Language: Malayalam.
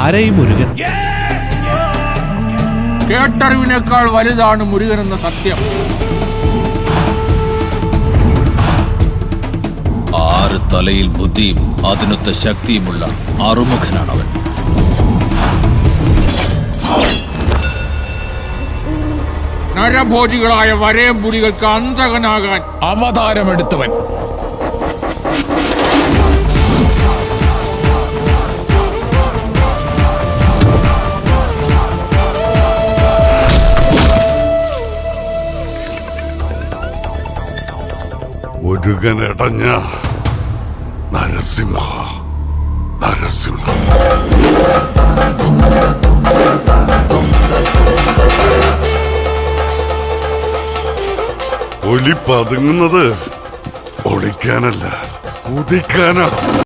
ആരെയും മുരുകൻ കേട്ടറിവിനേക്കാൾ വലുതാണ് മുരുകൻ എന്ന സത്യം. ആറ് തലയിൽ ബുദ്ധിയും അതിനൊത്ത ശക്തിയുമുള്ള അറുമുഖനാണ് അവൻ നരഭോജികളായ വരയം പുലികൾക്ക് അന്തകനാകാൻ അവതാരമെടുത്തവൻ. മുരുകനടഞ്ഞ നരസിംഹ നരസിംഹ. ഒലി പതുങ്ങുന്നത് ഒളിക്കാനല്ല കുതിക്കാനാണ്